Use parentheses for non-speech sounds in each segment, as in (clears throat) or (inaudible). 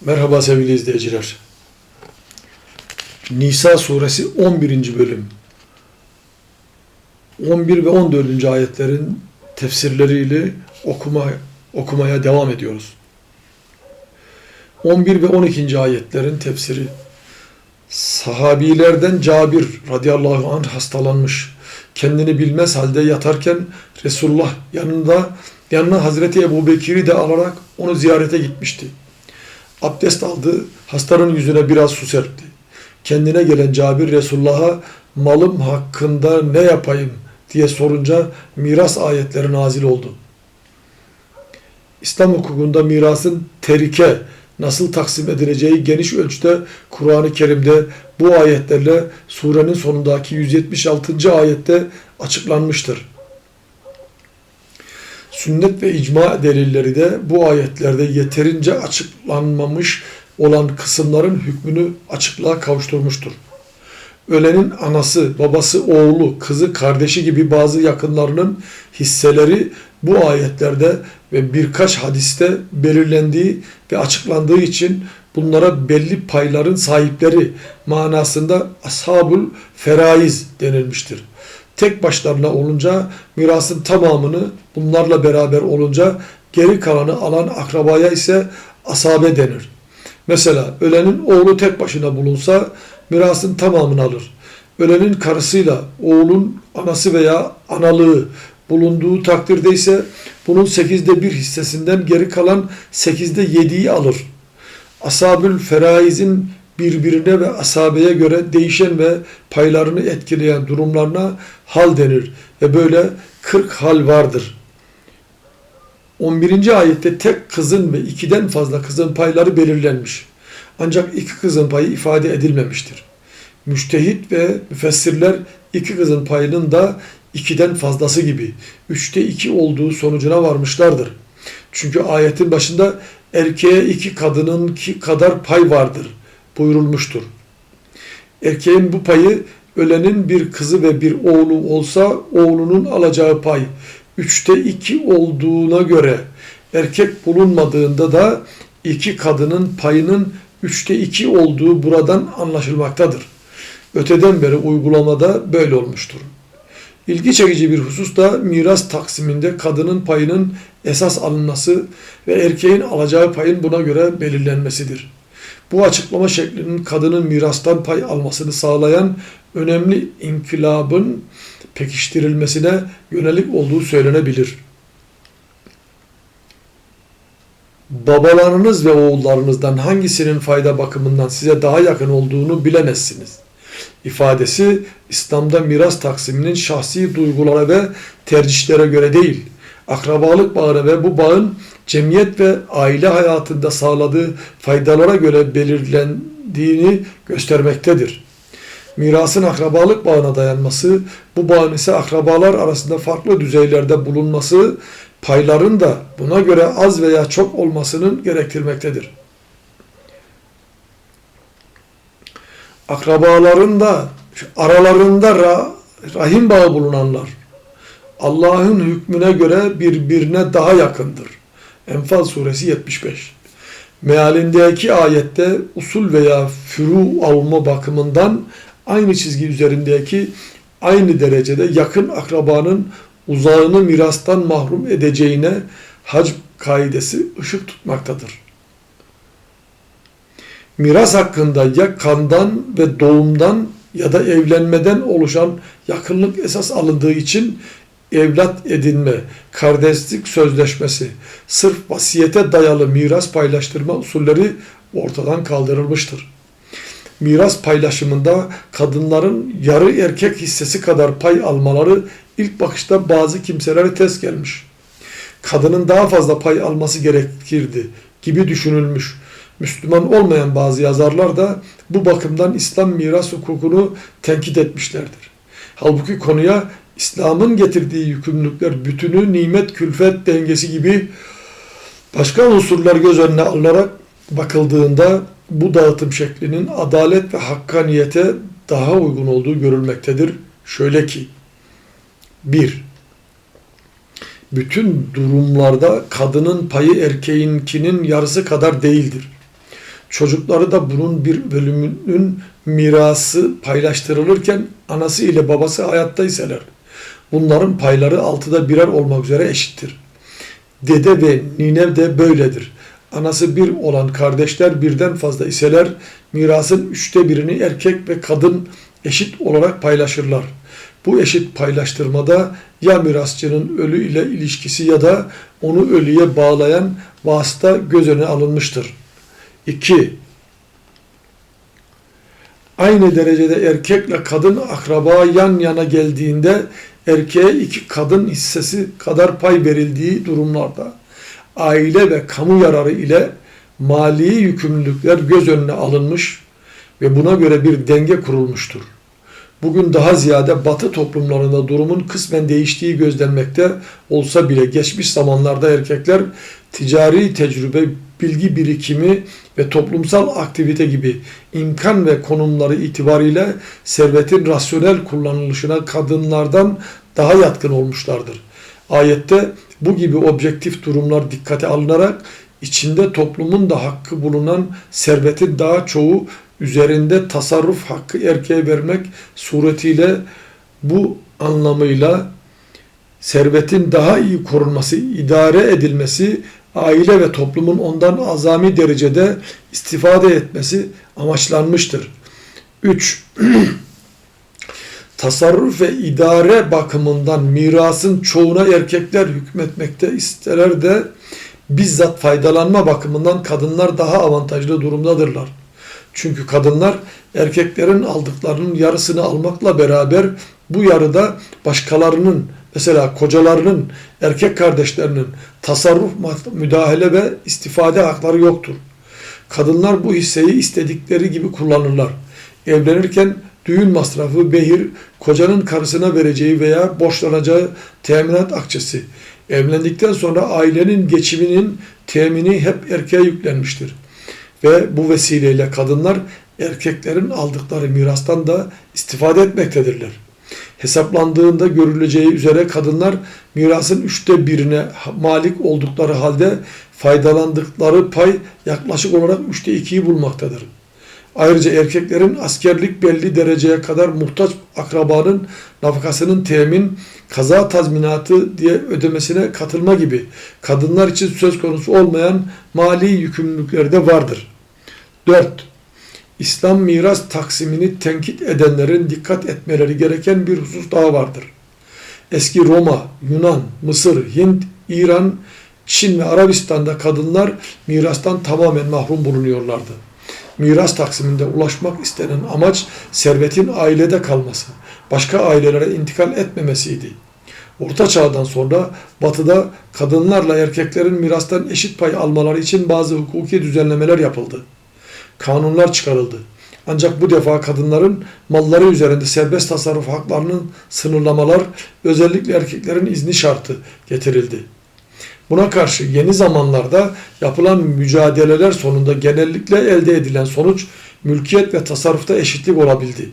Merhaba sevgili izleyiciler. Nisa suresi 11. bölüm. 11 ve 14. ayetlerin tefsirleriyle okuma, okumaya devam ediyoruz. 11 ve 12. ayetlerin tefsiri. Sahabilerden Cabir radıyallahu anh hastalanmış. Kendini bilmez halde yatarken Resulullah yanında yanına Hazreti Ebu Bekir'i de alarak onu ziyarete gitmişti. Abdest aldı, hastanın yüzüne biraz su serpti. Kendine gelen Cabir Resulullah'a malım hakkında ne yapayım diye sorunca miras ayetleri nazil oldu. İslam hukukunda mirasın terike nasıl taksim edileceği geniş ölçüde Kur'an-ı Kerim'de bu ayetlerle surenin sonundaki 176. ayette açıklanmıştır. Sünnet ve icma delilleri de bu ayetlerde yeterince açıklanmamış olan kısımların hükmünü açıklığa kavuşturmuştur. Ölenin anası, babası, oğlu, kızı, kardeşi gibi bazı yakınlarının hisseleri bu ayetlerde ve birkaç hadiste belirlendiği ve açıklandığı için bunlara belli payların sahipleri manasında ashabul feraiz denilmiştir. Tek başlarına olunca mirasın tamamını bunlarla beraber olunca geri kalanı alan akrabaya ise asabe denir. Mesela ölenin oğlu tek başına bulunsa mirasın tamamını alır. Ölenin karısıyla oğlun anası veya analığı bulunduğu takdirde ise bunun sekizde bir hissesinden geri kalan sekizde yediği alır. Asabül feraizin birbirine ve asabeye göre değişen ve paylarını etkileyen durumlarına hal denir ve böyle 40 hal vardır. 11. ayette tek kızın ve ikiden fazla kızın payları belirlenmiş. Ancak iki kızın payı ifade edilmemiştir. Müştehit ve müfessirler iki kızın payının da ikiden fazlası gibi üçte iki olduğu sonucuna varmışlardır. Çünkü ayetin başında erkeğe iki kadının ki kadar pay vardır buyurulmuştur. Erkeğin bu payı ölenin bir kızı ve bir oğlu olsa oğlunun alacağı pay üçte iki olduğuna göre erkek bulunmadığında da iki kadının payının üçte iki olduğu buradan anlaşılmaktadır. Öteden beri uygulamada böyle olmuştur. İlgi çekici bir husus da miras taksiminde kadının payının esas alınması ve erkeğin alacağı payın buna göre belirlenmesidir. Bu açıklama şeklinin kadının mirastan pay almasını sağlayan önemli inkılabın pekiştirilmesine yönelik olduğu söylenebilir. Babalarınız ve oğullarınızdan hangisinin fayda bakımından size daha yakın olduğunu bilemezsiniz. İfadesi İslam'da miras taksiminin şahsi duygulara ve tercihlere göre değil, akrabalık bağına ve bu bağın cemiyet ve aile hayatında sağladığı faydalara göre belirlendiğini göstermektedir. Mirasın akrabalık bağına dayanması, bu bağın ise akrabalar arasında farklı düzeylerde bulunması, payların da buna göre az veya çok olmasının gerektirmektedir. Akrabaların da aralarında rahim bağı bulunanlar, Allah'ın hükmüne göre birbirine daha yakındır. Enfal suresi 75. Mealindeki ayette usul veya furu alma bakımından aynı çizgi üzerindeki aynı derecede yakın akrabanın uzağını mirastan mahrum edeceğine hac kaidesi ışık tutmaktadır. Miras hakkında ya kandan ve doğumdan ya da evlenmeden oluşan yakınlık esas alındığı için evlat edinme, kardeşlik sözleşmesi, sırf vasiyete dayalı miras paylaştırma usulleri ortadan kaldırılmıştır. Miras paylaşımında kadınların yarı erkek hissesi kadar pay almaları ilk bakışta bazı kimselere ters gelmiş. Kadının daha fazla pay alması gerekirdi gibi düşünülmüş. Müslüman olmayan bazı yazarlar da bu bakımdan İslam miras hukukunu tenkit etmişlerdir. Halbuki konuya İslam'ın getirdiği yükümlülükler bütünü, nimet, külfet dengesi gibi başka unsurlar göz önüne alınarak bakıldığında bu dağıtım şeklinin adalet ve hakkaniyete daha uygun olduğu görülmektedir. Şöyle ki 1. Bütün durumlarda kadının payı erkeğinkinin yarısı kadar değildir. Çocukları da bunun bir bölümünün mirası paylaştırılırken anası ile babası hayattaysalar bunların payları altıda birer olmak üzere eşittir. Dede ve nine de böyledir. Anası bir olan kardeşler birden fazla iseler mirasın üçte birini erkek ve kadın eşit olarak paylaşırlar. Bu eşit paylaştırmada ya mirasçının ölü ile ilişkisi ya da onu ölüye bağlayan vasıta göz önüne alınmıştır. 2. Aynı derecede erkekle kadın akraba yan yana geldiğinde erkeğe iki kadın hissesi kadar pay verildiği durumlarda aile ve kamu yararı ile mali yükümlülükler göz önüne alınmış ve buna göre bir denge kurulmuştur. Bugün daha ziyade batı toplumlarında durumun kısmen değiştiği gözlenmekte olsa bile geçmiş zamanlarda erkekler ticari tecrübe, bilgi birikimi ve toplumsal aktivite gibi imkan ve konumları itibariyle servetin rasyonel kullanılışına kadınlardan daha yatkın olmuşlardır. Ayette bu gibi objektif durumlar dikkate alınarak içinde toplumun da hakkı bulunan servetin daha çoğu üzerinde tasarruf hakkı erkeğe vermek suretiyle bu anlamıyla servetin daha iyi korunması, idare edilmesi, aile ve toplumun ondan azami derecede istifade etmesi amaçlanmıştır. 3. (clears throat) Tasarruf ve idare bakımından mirasın çoğuna erkekler hükmetmekte isterler de bizzat faydalanma bakımından kadınlar daha avantajlı durumdadırlar. Çünkü kadınlar erkeklerin aldıklarının yarısını almakla beraber bu yarıda başkalarının mesela kocalarının, erkek kardeşlerinin tasarruf, müdahale ve istifade hakları yoktur. Kadınlar bu hisseyi istedikleri gibi kullanırlar. Evlenirken düğün masrafı, behir, kocanın karısına vereceği veya borçlanacağı teminat akçesi. Evlendikten sonra ailenin geçiminin temini hep erkeğe yüklenmiştir. Ve bu vesileyle kadınlar erkeklerin aldıkları mirastan da istifade etmektedirler. Hesaplandığında görüleceği üzere kadınlar mirasın üçte birine malik oldukları halde faydalandıkları pay yaklaşık olarak üçte ikiyi bulmaktadır. Ayrıca erkeklerin askerlik belli dereceye kadar muhtaç akrabanın nafakasının temin, kaza tazminatı diye ödemesine katılma gibi kadınlar için söz konusu olmayan mali yükümlülükleri de vardır. 4. İslam miras taksimini tenkit edenlerin dikkat etmeleri gereken bir husus daha vardır. Eski Roma, Yunan, Mısır, Hint, İran, Çin ve Arabistan'da kadınlar mirastan tamamen mahrum bulunuyorlardı. Miras taksiminde ulaşmak istenen amaç servetin ailede kalması, başka ailelere intikal etmemesiydi. Orta çağdan sonra batıda kadınlarla erkeklerin mirastan eşit pay almaları için bazı hukuki düzenlemeler yapıldı kanunlar çıkarıldı. Ancak bu defa kadınların malları üzerinde serbest tasarruf haklarının sınırlamalar, özellikle erkeklerin izni şartı getirildi. Buna karşı yeni zamanlarda yapılan mücadeleler sonunda genellikle elde edilen sonuç mülkiyet ve tasarrufta eşitlik olabildi.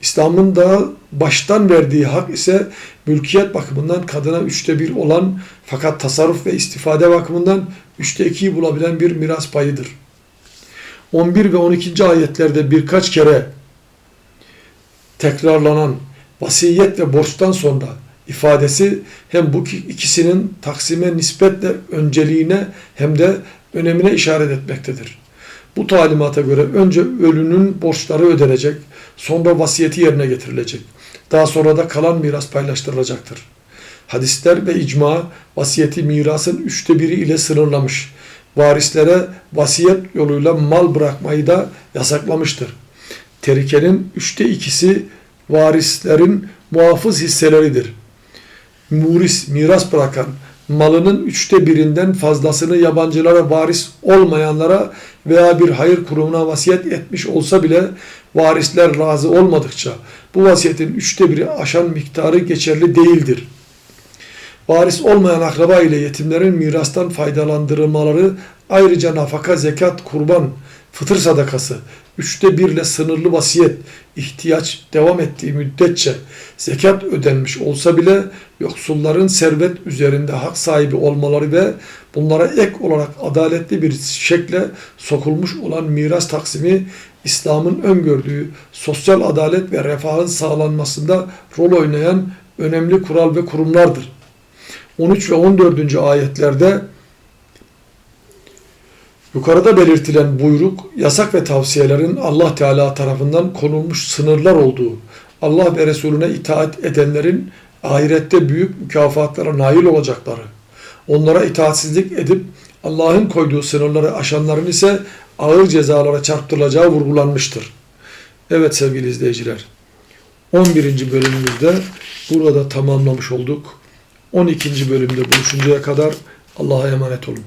İslam'ın da baştan verdiği hak ise mülkiyet bakımından kadına üçte bir olan fakat tasarruf ve istifade bakımından üçte ikiyi bulabilen bir miras payıdır. 11 ve 12. ayetlerde birkaç kere tekrarlanan vasiyet ve borçtan sonra ifadesi hem bu ikisinin taksime nispetle önceliğine hem de önemine işaret etmektedir. Bu talimata göre önce ölünün borçları ödenecek, sonra vasiyeti yerine getirilecek. Daha sonra da kalan miras paylaştırılacaktır. Hadisler ve icma vasiyeti mirasın üçte biri ile sınırlamış varislere vasiyet yoluyla mal bırakmayı da yasaklamıştır. Terikenin üçte ikisi varislerin muhafız hisseleridir. Muris, miras bırakan, malının üçte birinden fazlasını yabancılara varis olmayanlara veya bir hayır kurumuna vasiyet etmiş olsa bile varisler razı olmadıkça bu vasiyetin üçte biri aşan miktarı geçerli değildir.'' Varis olmayan akraba ile yetimlerin mirastan faydalandırılmaları ayrıca nafaka, zekat, kurban, fıtır sadakası, üçte birle sınırlı vasiyet, ihtiyaç devam ettiği müddetçe zekat ödenmiş olsa bile yoksulların servet üzerinde hak sahibi olmaları ve bunlara ek olarak adaletli bir şekle sokulmuş olan miras taksimi İslam'ın öngördüğü sosyal adalet ve refahın sağlanmasında rol oynayan önemli kural ve kurumlardır. 13 ve 14. ayetlerde yukarıda belirtilen buyruk, yasak ve tavsiyelerin Allah Teala tarafından konulmuş sınırlar olduğu, Allah ve Resulüne itaat edenlerin ahirette büyük mükafatlara nail olacakları, onlara itaatsizlik edip Allah'ın koyduğu sınırları aşanların ise ağır cezalara çarptırılacağı vurgulanmıştır. Evet sevgili izleyiciler, 11. bölümümüzde burada tamamlamış olduk. 12. bölümde buluşuncaya kadar Allah'a emanet olun.